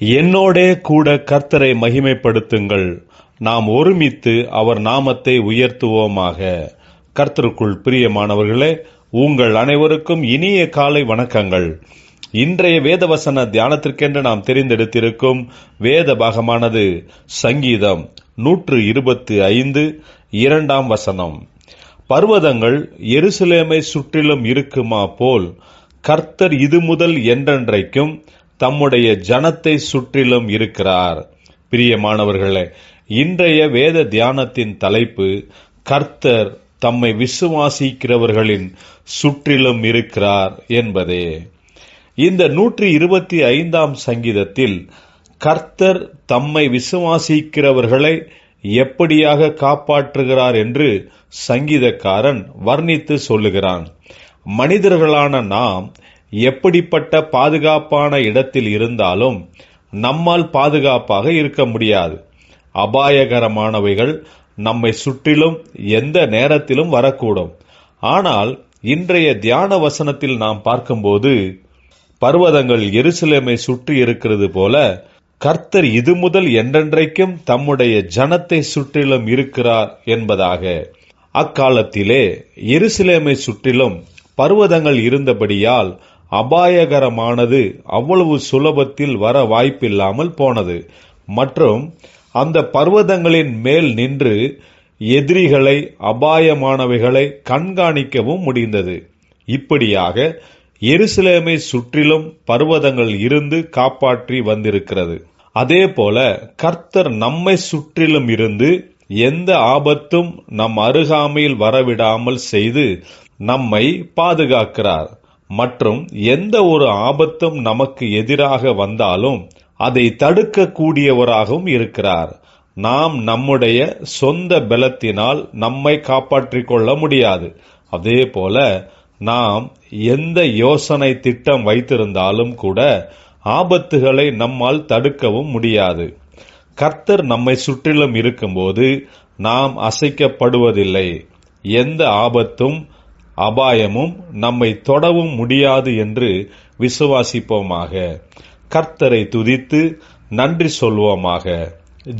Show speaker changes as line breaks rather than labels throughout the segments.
என்னோடே கூட கர்த்தரை மகிமைப்படுத்துங்கள். நாம் ஒருமித்து அவர் நாமத்தை உயர்த்துவோமாக. கர்த்தருக்குள் பிரியமானவர்களே உங்கள் அனைவருக்கும் இனிய காலை வணக்கங்கள். இன்றைய வேதவசன தியானத்திற்கென்று நாம் தெரிந்தெடுத்திருக்கும் வேத பாகமானது சங்கீதம் நூற்று இருபத்தி ஐந்து இரண்டாம் வசனம். பர்வதங்கள் எருசலேமை சுற்றிலும் இருக்குமா போல் கர்த்தர் இது முதல் என்றென்றைக்கும் தம்முடைய ஜனத்தை சுற்றிலும் இருக்கிறார். பிரியமானவர்களே இன்றைய வேத தியானத்தின் தலைப்பு கர்த்தர் தம்மை விசுவாசிக்கிறவர்களின் சுற்றிலும் இருக்கிறார் என்பதே. இந்த நூற்றி இருபத்தி ஐந்தாம் சங்கீதத்தில் கர்த்தர் தம்மை விசுவாசிக்கிறவர்களை எப்படியாக காப்பாற்றுகிறார் என்று சங்கீதக்காரன் வர்ணித்து சொல்லுகிறான். மனிதர்களான நாம் எப்படிப்பட்ட பாதுகாப்பான இடத்தில் இருந்தாலும் நம்மால் பாதுகாப்பாக இருக்க முடியாது. அபாயகரமானவைகள் நம்மை சுற்றிலும் எந்த நேரத்திலும் வரக்கூடும். ஆனால் இன்றைய தியான வசனத்தில் நாம் பார்க்கும்போது பர்வதங்கள் எருசலேமை சுற்றி இருக்கிறது போல கர்த்தர் இது முதல் என்றென்றைக்கும் தம்முடைய ஜனத்தை சுற்றிலும் இருக்கிறார் என்பதாக. அக்காலத்திலே எருசலேமை சுற்றிலும் பர்வதங்கள் இருந்தபடியால் அபாயகரமானது அவ்வளவு சுலபத்தில் வர வாய்ப்பில்லாமல் போனது. மற்றும் அந்த பர்வதங்களின் மேல் நின்று எதிரிகளை அபாயமானவைகளை கண்காணிக்கவும் முடிந்தது. இப்படியாக எருசலேமை சுற்றிலும் பர்வதங்கள் இருந்து காப்பாற்றி வந்திருக்கிறது. அதே போல கர்த்தர் நம்மை சுற்றிலும் இருந்து எந்த ஆபத்தும் நம் அருகாமையில் வரவிடாமல் செய்து நம்மை பாதுகாக்கிறார். மற்றும் எந்த ஒரு ஆபத்தும் நமக்கு எதிராக வந்தாலும் அதை தடுக்கக்கூடியவராகவும் இருக்கிறார். நாம் நம்முடைய சொந்த பலத்தினால் நம்மை காப்பாற்றிக் கொள்ள முடியாது. அதே போல நாம் எந்த யோசனை திட்டம் வைத்திருந்தாலும் கூட ஆபத்துகளை நம்மால் தடுக்கவும் முடியாது. கர்த்தர் நம்மை சுற்றிலும் இருக்கும்போது நாம் அசைக்கப்படுவதில்லை. எந்த ஆபத்தும் அபாயமும் நம்மை தொடவும் முடியாது என்று விசுவாசிப்போமாக. கர்த்தரை துதித்து நன்றி சொல்வோமாக.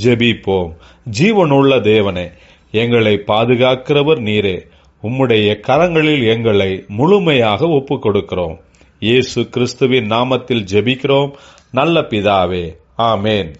ஜெபிப்போம். ஜீவனுள்ள தேவனே எங்களை பாதுகாக்கிறவர் நீரே. உம்முடைய கரங்களில் எங்களை முழுமையாக ஒப்பு கொடுக்கிறோம் இயேசு கிறிஸ்துவின் நாமத்தில் ஜெபிக்கிறோம். நல்ல பிதாவே. ஆமேன்.